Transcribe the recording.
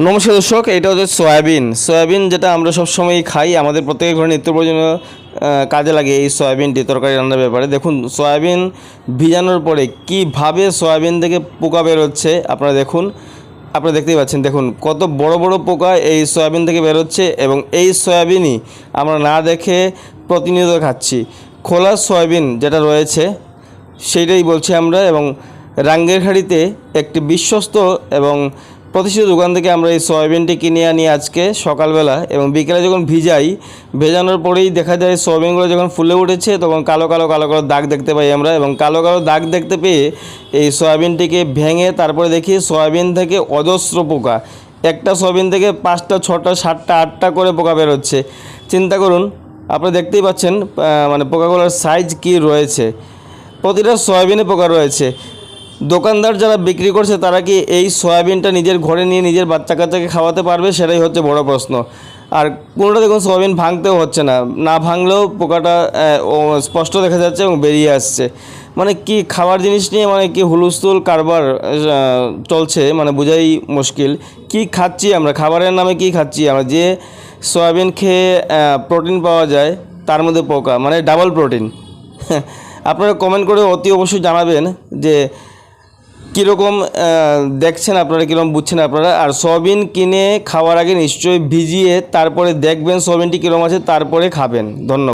নমস্কার দর্শক, এটা হচ্ছে সয়াবিন। সয়াবিন যেটা আমরা সব সবসময় খাই, আমাদের প্রত্যেকের ঘরে নিত্য প্রয়োজনীয় কাজে লাগে এই সয়াবিনটি তরকারি রান্নার ব্যাপারে। দেখুন, সয়াবিন ভিজানোর পরে কীভাবে সয়াবিন থেকে পোকা বেরোচ্ছে, আপনারা দেখুন। আপনারা দেখতেই পাচ্ছেন, দেখুন, কত বড় বড় পোকা এই সয়াবিন থেকে বেরোচ্ছে এবং এই সয়াবিনই আমরা না দেখে প্রতিনিয়ত খাচ্ছি। খোলা সয়াবিন যেটা রয়েছে, সেইটাই বলছি আমরা এবং রাঙ্গের খাড়িতে একটি বিশ্বস্ত এবং প্রতিষ্ঠিত দোকান থেকে আমরা এই সয়াবিনটি কিনে আনি আজকে সকালবেলা এবং বিকেলে যখন ভিজাই, ভেজানোর পরেই দেখা যায় সয়াবিনগুলো যখন ফুলে উঠেছে, তখন কালো কালো কালো কালো দাগ দেখতে পাই আমরা এবং কালো কালো দাগ দেখতে পেয়ে এই সয়াবিনটিকে ভেঙে তারপরে দেখি সয়াবিন থেকে অজস্র পোকা। একটা সয়াবিন থেকে পাঁচটা, ছটা, সাতটা, আটটা করে পোকা বেরোচ্ছে। চিন্তা করুন আপনারা দেখতেই পাচ্ছেন মানে পোকাগুলোর সাইজ কী রয়েছে। প্রতিটা সয়াবিনে পোকা রয়েছে। দোকানদার যারা বিক্রি করছে, তারা কি এই সয়াবিনটা নিজের ঘরে নিয়ে নিজের বাচ্চা কাচ্চাকে খাওয়াতে পারবে? সেটাই হচ্ছে বড় প্রশ্ন। আর কোনোটা দেখুন, সয়াবিন ভাঙতেও হচ্ছে না। না ভাঙলেও পোকাটা স্পষ্ট দেখা যাচ্ছে এবং বেরিয়ে আসছে। মানে কি খাবার জিনিস নিয়ে মানে কি হুলুস্থুল কারবার চলছে মানে বোঝাই মুশকিল। কি খাচ্ছি আমরা? খাবারের নামে কি খাচ্ছি আমরা? যে সয়াবিন খেয়ে প্রোটিন পাওয়া যায়, তার মধ্যে পোকা মানে ডাবল প্রোটিন। আপনারা কমেন্ট করে অতি অবশ্যই জানাবেন যে কীরকম দেখছেন আপনারা, কীরকম বুঝছেন আপনারা? আর সয়াবিন কিনে খাওয়ার আগে নিশ্চয়ই ভিজিয়ে তারপরে দেখবেন সয়াবিনটি কীরকম আছে, তারপরে খাবেন। ধন্যবাদ।